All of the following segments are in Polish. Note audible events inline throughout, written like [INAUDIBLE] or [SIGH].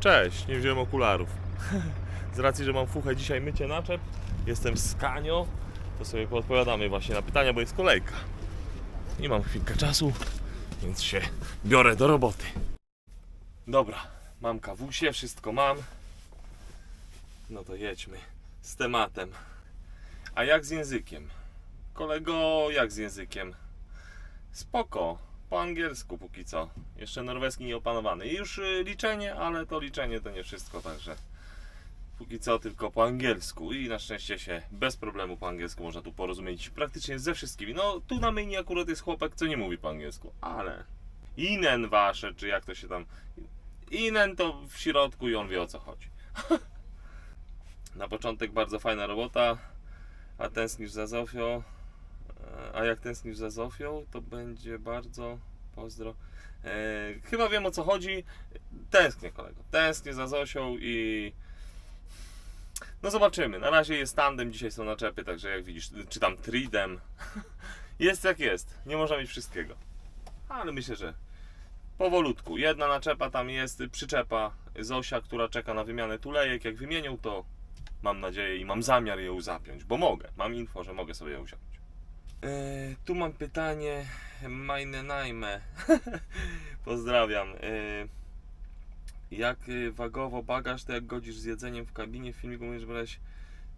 Cześć, nie wziąłem okularów. [LAUGHS] Z racji, że mam fuchę dzisiaj mycie naczep, jestem z Kanio, to sobie podpowiadamy właśnie na pytania, bo jest kolejka. I mam chwilkę czasu, więc się biorę do roboty. Dobra, mam kawusie, wszystko mam. No to jedźmy z tematem. A jak z językiem? Kolego, jak z językiem? Spoko, po angielsku póki co. Jeszcze norweski nieopanowany. I już y, liczenie, ale to liczenie to nie wszystko, także póki co tylko po angielsku. I na szczęście się bez problemu po angielsku można tu porozumieć praktycznie ze wszystkimi. No tu na myjni akurat jest chłopak, co nie mówi po angielsku, ale inen wasze, czy jak to się tam... Inen to w środku i on wie o co chodzi. [LAUGHS] na początek bardzo fajna robota, a tęsknisz za Zofią. E, A jak tęsknisz za Zofią, to będzie bardzo pozdro. E, chyba wiem o co chodzi. Tęsknię kolego. Tęsknię za Zosią i no zobaczymy. Na razie jest tandem, dzisiaj są naczepy, także jak widzisz, czy tam tridem. [LAUGHS] Jest jak jest. Nie można mieć wszystkiego. Ale myślę, że powolutku. Jedna naczepa tam jest, przyczepa Zosia, która czeka na wymianę tulejek. Jak wymienią, to mam nadzieję i mam zamiar ją zapiąć, bo mogę. Mam info, że mogę sobie ją wziąć. E, tu mam pytanie. Meine Najme. [LAUGHS] Pozdrawiam. E, jak y, wagowo bagaż, to jak godzisz z jedzeniem w kabinie? W filmiku mówisz, brałeś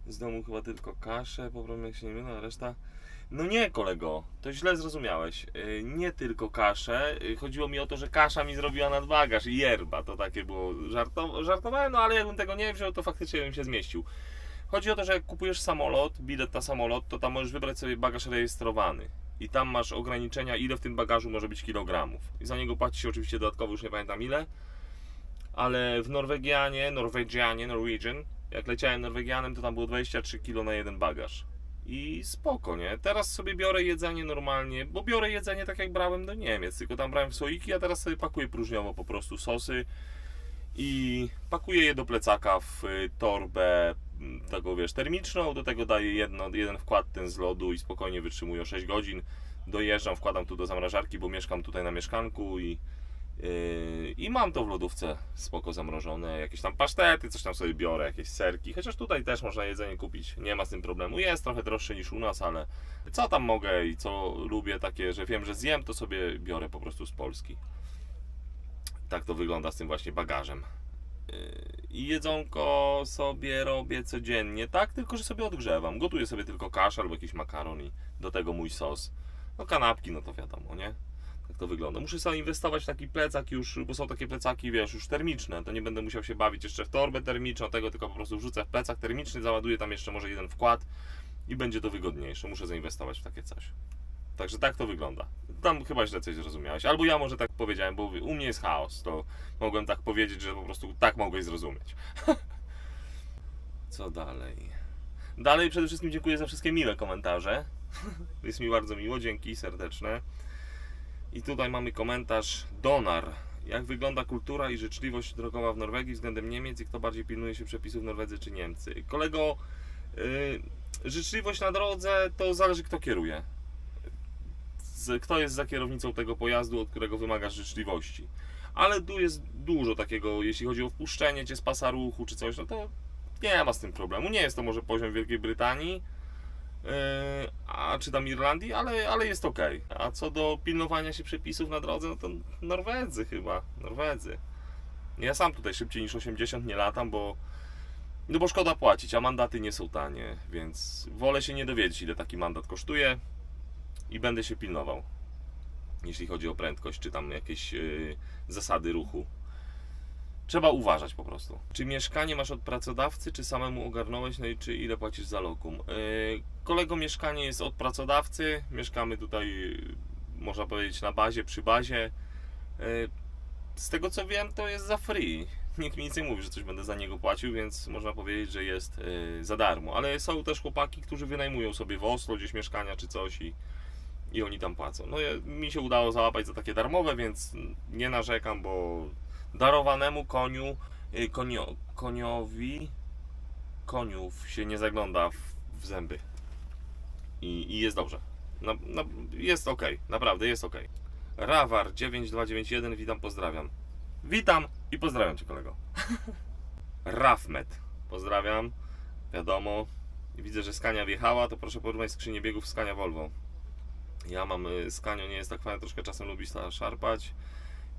z domu chyba tylko kaszę, poprawnie jak się nie mylę, a reszta... No nie, kolego, to źle zrozumiałeś. E, Nie tylko kaszę. e, Chodziło mi o to, że kasza mi zrobiła nadbagaż i yerba. To takie było. Żartow- żartowałem, no ale jakbym tego nie wziął, to faktycznie bym się zmieścił. Chodzi o to, że jak kupujesz samolot, bilet na samolot, to tam możesz wybrać sobie bagaż rejestrowany. I tam masz ograniczenia, ile w tym bagażu może być kilogramów. I za niego płaci się oczywiście dodatkowo, już nie pamiętam ile. Ale w Norwegianie, Norwegianie, Norwegian, jak leciałem Norwegianem, to tam było 23 kg na jeden bagaż. I spoko, nie? Teraz sobie biorę jedzenie normalnie, bo biorę jedzenie tak jak brałem do Niemiec, tylko tam brałem słoiki, a teraz sobie pakuję próżniowo po prostu sosy i pakuję je do plecaka w y, torbę mm, taką wiesz, termiczną, do tego daję jedno, jeden wkład ten z lodu i spokojnie wytrzymuję 6 godzin. Dojeżdżam, wkładam tu do zamrażarki, bo mieszkam tutaj na mieszkanku i, yy, i mam to w lodówce spoko zamrożone, jakieś tam pasztety, coś tam sobie biorę, jakieś serki, chociaż tutaj też można jedzenie kupić, nie ma z tym problemu, jest trochę droższe niż u nas, ale co tam mogę i co lubię takie, że wiem, że zjem, to sobie biorę po prostu z Polski. Tak to wygląda z tym właśnie bagażem. Yy, I jedzonko sobie robię codziennie, tak? Tylko, że sobie odgrzewam. Gotuję sobie tylko kaszę albo jakiś makaron i do tego mój sos. No kanapki, no to wiadomo, nie? Tak to wygląda. Muszę sobie inwestować w taki plecak już, bo są takie plecaki, wiesz, już termiczne. To nie będę musiał się bawić jeszcze w torbę termiczną, tego tylko po prostu wrzucę w plecak termiczny, załaduję tam jeszcze może jeden wkład i będzie to wygodniejsze. Muszę zainwestować w takie coś. Także tak to wygląda. Tam chyba źle coś zrozumiałeś. Albo ja może tak powiedziałem, bo u mnie jest chaos. To mogłem tak powiedzieć, że po prostu tak mogłeś zrozumieć. [LAUGHS] Co dalej? Dalej przede wszystkim dziękuję za wszystkie miłe komentarze. [LAUGHS] Jest mi bardzo miło, dzięki serdeczne. I tutaj mamy komentarz Donar. Jak wygląda kultura i życzliwość drogowa w Norwegii względem Niemiec i kto bardziej pilnuje się przepisów Norwedzy czy Niemcy? Kolego, yy, życzliwość na drodze to zależy kto kieruje. Kto jest za kierownicą tego pojazdu, od którego wymagasz życzliwości. Ale tu jest dużo takiego, jeśli chodzi o wpuszczenie cię z pasa ruchu czy coś, no to nie ma z tym problemu. Nie jest to może poziom Wielkiej Brytanii, yy, a czy tam Irlandii, ale, ale jest ok. A co do pilnowania się przepisów na drodze, no to Norwedzy chyba, Norwedzy. Ja sam tutaj szybciej niż 80 nie latam, bo no bo szkoda płacić, a mandaty nie są tanie, więc wolę się nie dowiedzieć ile taki mandat kosztuje i będę się pilnował. Jeśli chodzi o prędkość, czy tam jakieś yy, zasady ruchu. Trzeba uważać po prostu. Czy mieszkanie masz od pracodawcy, czy samemu ogarnąłeś, no i czy ile płacisz za lokum? Yy, kolego, mieszkanie jest od pracodawcy. Mieszkamy tutaj, yy, można powiedzieć, na bazie, przy bazie. Yy, z tego co wiem, to jest za free. Nikt mi nic nie mówi, że coś będę za niego płacił, więc można powiedzieć, że jest yy, za darmo. Ale są też chłopaki, którzy wynajmują sobie w Oslo gdzieś mieszkania czy coś i, i oni tam płacą. No mi się udało załapać za takie darmowe, więc nie narzekam, bo darowanemu koniu, y, konio, koniowi, koniów się nie zagląda w, w zęby. I, I jest dobrze. Na, na, jest ok, naprawdę jest ok. Rawar 9291, witam, pozdrawiam. Witam i pozdrawiam Cię kolego. [LAUGHS] Rafmet. Pozdrawiam. Wiadomo. Widzę, że Skania wjechała, to proszę porównać skrzynię biegów Skania Volvo. Ja mam y, Skanio, nie jest tak fajne, troszkę czasem lubi szarpać.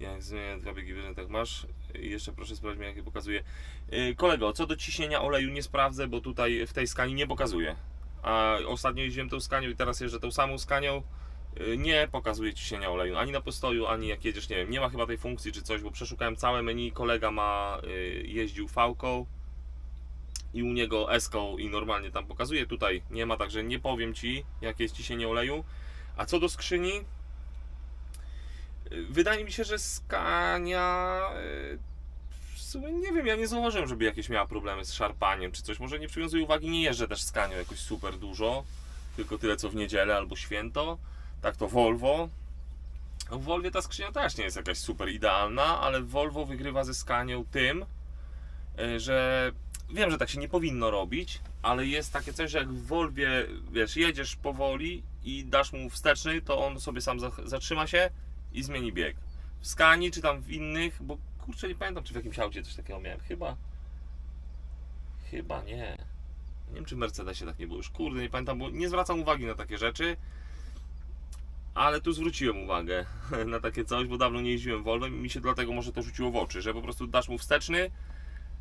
Jak zmienię dwa biegi wyżej, tak masz. I jeszcze proszę sprawdzić mi, jakie pokazuje. Yy, kolego, co do ciśnienia oleju nie sprawdzę, bo tutaj w tej skani nie pokazuje. A ostatnio jeździłem tą skanią i teraz jeżdżę tą samą skanią. Yy, nie pokazuje ciśnienia oleju, ani na postoju, ani jak jedziesz, nie wiem, nie ma chyba tej funkcji czy coś, bo przeszukałem całe menu, kolega ma, yy, jeździł V-ką i u niego S-ką i normalnie tam pokazuje, tutaj nie ma, także nie powiem Ci, jakie jest ciśnienie oleju. A co do skrzyni, yy, wydaje mi się, że Skania sumie nie wiem, ja nie zauważyłem, żeby jakieś miała problemy z szarpaniem czy coś. Może nie przywiązuję uwagi, nie jeżdżę też z Scanią jakoś super dużo, tylko tyle co w niedzielę albo święto. Tak to Volvo. W Volvo ta skrzynia też nie jest jakaś super idealna, ale Volvo wygrywa ze Scanią tym, e, że wiem, że tak się nie powinno robić, ale jest takie coś, że jak w Volvie, wiesz, jedziesz powoli i dasz mu wsteczny, to on sobie sam za- zatrzyma się i zmieni bieg. W Scanii czy tam w innych, bo kurczę nie pamiętam, czy w jakimś aucie coś takiego miałem. Chyba. Chyba nie. Nie wiem, czy w Mercedesie tak nie było już. Kurde, nie pamiętam, bo nie zwracam uwagi na takie rzeczy. Ale tu zwróciłem uwagę [LAUGHS] na takie coś, bo dawno nie jeździłem Volvo i mi się dlatego może to rzuciło w oczy, że po prostu dasz mu wsteczny,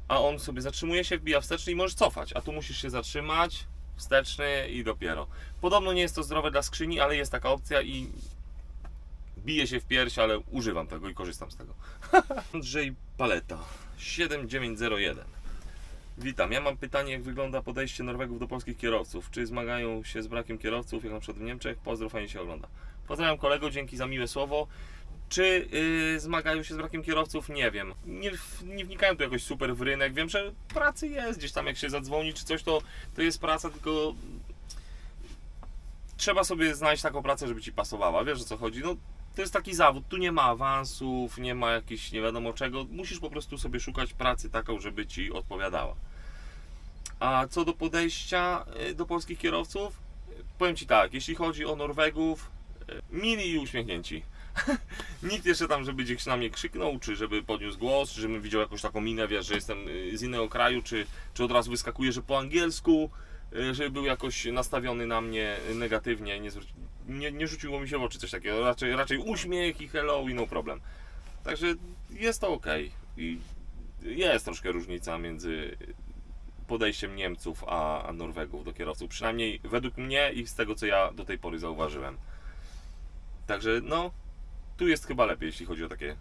a on sobie zatrzymuje się, wbija wsteczny i możesz cofać, a tu musisz się zatrzymać, wsteczny i dopiero. Podobno nie jest to zdrowe dla skrzyni, ale jest taka opcja i bije się w pierś, ale używam tego i korzystam z tego. [LAUGHS] Andrzej Paleta 7901 Witam, ja mam pytanie jak wygląda podejście Norwegów do polskich kierowców. Czy zmagają się z brakiem kierowców, jak na przykład w Niemczech? Pozdro, fajnie się ogląda. Pozdrawiam kolego, dzięki za miłe słowo. Czy yy, zmagają się z brakiem kierowców? Nie wiem. Nie, nie wnikają tu jakoś super w rynek. Wiem, że pracy jest gdzieś tam, jak się zadzwoni czy coś, to, to jest praca, tylko trzeba sobie znaleźć taką pracę, żeby ci pasowała. Wiesz o co chodzi? No, to jest taki zawód. Tu nie ma awansów, nie ma jakichś nie wiadomo czego. Musisz po prostu sobie szukać pracy taką, żeby ci odpowiadała. A co do podejścia y, do polskich kierowców, powiem ci tak, jeśli chodzi o Norwegów, y, mili i uśmiechnięci. [LAUGHS] Nikt jeszcze tam, żeby gdzieś na mnie krzyknął, czy żeby podniósł głos, czy żebym widział jakąś taką minę, wiesz, że jestem y, z innego kraju, czy, czy od razu wyskakuje, że po angielsku, y, żeby był jakoś nastawiony na mnie negatywnie, nie, nie, nie rzuciło mi się w oczy coś takiego, raczej, raczej uśmiech i hello i no problem. Także jest to ok. I jest troszkę różnica między podejściem Niemców a, a Norwegów do kierowców, przynajmniej według mnie i z tego co ja do tej pory zauważyłem. Także no, tu jest chyba lepiej, jeśli chodzi o takie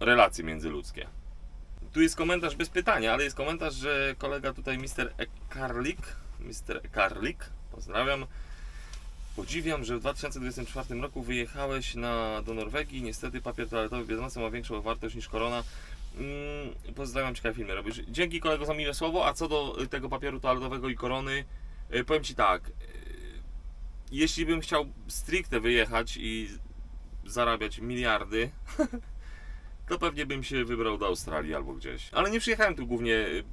relacje międzyludzkie. Tu jest komentarz bez pytania, ale jest komentarz, że kolega tutaj Mr. Ekarlik, Mr. Ekarlik, pozdrawiam, Podziwiam, że w 2024 roku wyjechałeś na, do Norwegii. Niestety papier toaletowy w Biedronce ma większą wartość niż korona. Mm, pozdrawiam, ciekawe filmy robisz. Dzięki kolego za miłe słowo. A co do y, tego papieru toaletowego i korony, y, powiem Ci tak. y, Jeśli bym chciał stricte wyjechać i zarabiać miliardy, [LAUGHS] to pewnie bym się wybrał do Australii albo gdzieś. Ale nie przyjechałem tu głównie y,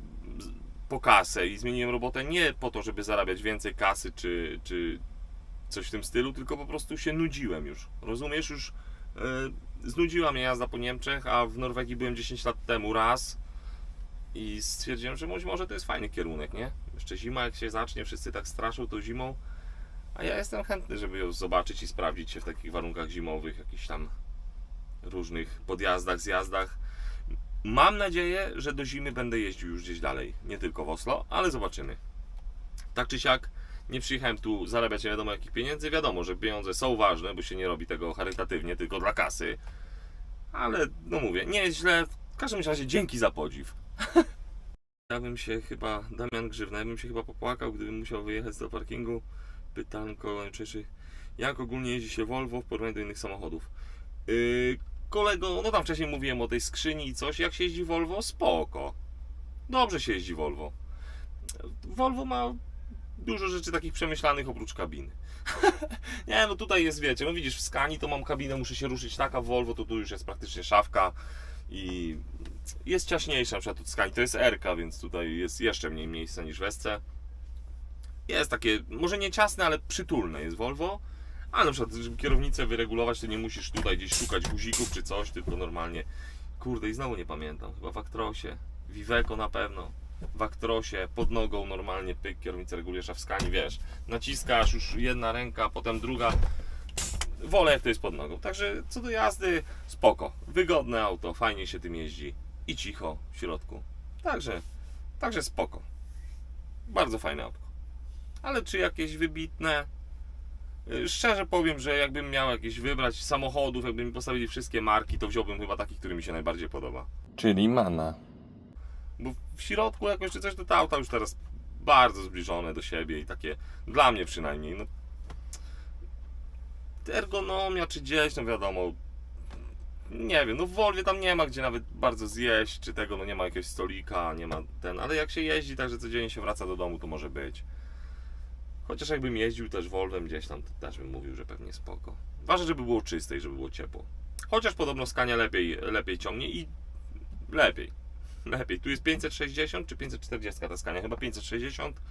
po kasę i zmieniłem robotę nie po to, żeby zarabiać więcej kasy czy, czy coś w tym stylu, tylko po prostu się nudziłem już. Rozumiesz? Już yy, znudziła mnie jazda po Niemczech, a w Norwegii byłem 10 lat temu raz i stwierdziłem, że może to jest fajny kierunek, nie? Jeszcze zima jak się zacznie, wszyscy tak straszą tą zimą, a ja jestem chętny, żeby ją zobaczyć i sprawdzić się w takich warunkach zimowych, jakichś tam różnych podjazdach, zjazdach. Mam nadzieję, że do zimy będę jeździł już gdzieś dalej, nie tylko w Oslo, ale zobaczymy. Tak czy siak, nie przyjechałem tu zarabiać nie wiadomo jakich pieniędzy. Wiadomo, że pieniądze są ważne, bo się nie robi tego charytatywnie, tylko dla kasy. Ale no mówię, nie jest źle. W każdym razie dzięki za podziw. [LAUGHS] Ja bym się chyba, Damian Grzywna, ja bym się chyba popłakał, gdybym musiał wyjechać do parkingu. Pytanko, jak ogólnie jeździ się Volvo w porównaniu do innych samochodów? Yy, kolego, no tam wcześniej mówiłem o tej skrzyni i coś. Jak się jeździ Volvo? Spoko. Dobrze się jeździ Volvo. Volvo ma dużo rzeczy takich przemyślanych oprócz kabiny. [LAUGHS] nie, no tutaj jest, wiecie, no widzisz, w Skani to mam kabinę, muszę się ruszyć taka, w Volvo to tu już jest praktycznie szafka i jest ciaśniejsza, na przykład w Skani to jest RK, więc tutaj jest jeszcze mniej miejsca niż w SC. Jest takie, może nie ciasne, ale przytulne jest Volvo, ale na przykład, żeby kierownicę wyregulować, to nie musisz tutaj gdzieś szukać guzików czy coś, tylko normalnie Kurde, i znowu nie pamiętam. Chyba w Actrosie. Viveco na pewno. W Actrosie, pod nogą normalnie pyk, kierownicę regulujesz, a w skani wiesz, naciskasz już jedna ręka, potem druga. Wolę jak to jest pod nogą. Także co do jazdy, spoko. Wygodne auto, fajnie się tym jeździ. I cicho w środku. Także, także spoko. Bardzo fajne auto. Ale czy jakieś wybitne? Y, Szczerze powiem, że jakbym miał jakieś wybrać samochodów, jakby mi postawili wszystkie marki, to wziąłbym chyba taki, który mi się najbardziej podoba. Czyli mana. Bo w środku jakoś czy coś, to te auta już teraz bardzo zbliżone do siebie i takie, dla mnie przynajmniej, no ergonomia czy gdzieś, no wiadomo, nie wiem, no w Volwie tam nie ma gdzie nawet bardzo zjeść, czy tego, no nie ma jakiegoś stolika, nie ma ten, ale jak się jeździ tak, że codziennie się wraca do domu, to może być. Chociaż jakbym jeździł też Volvem gdzieś tam, to też bym mówił, że pewnie spoko. Ważne, żeby było czyste i żeby było ciepło. Chociaż podobno Scania lepiej, lepiej ciągnie i lepiej. Lepiej. Tu jest 560 czy 540 ta Scania? Chyba 560.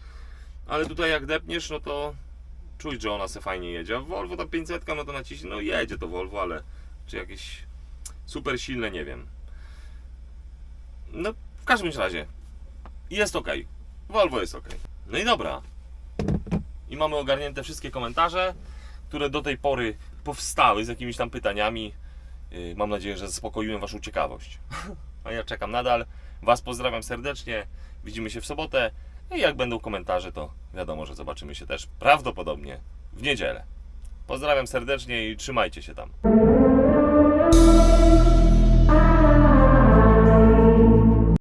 Ale tutaj jak depniesz, no to czuć, że ona se fajnie jedzie. A Volvo ta 500, no to naciśnie, no jedzie to Volvo, ale czy jakieś super silne, nie wiem. No, w każdym razie jest ok. Volvo jest ok. No i dobra. I mamy ogarnięte wszystkie komentarze, które do tej pory powstały z jakimiś tam pytaniami. Yy, Mam nadzieję, że zaspokoiłem Waszą ciekawość. [LAUGHS] A ja czekam nadal. Was pozdrawiam serdecznie. Widzimy się w sobotę. I jak będą komentarze, to wiadomo, że zobaczymy się też prawdopodobnie w niedzielę. Pozdrawiam serdecznie i trzymajcie się tam.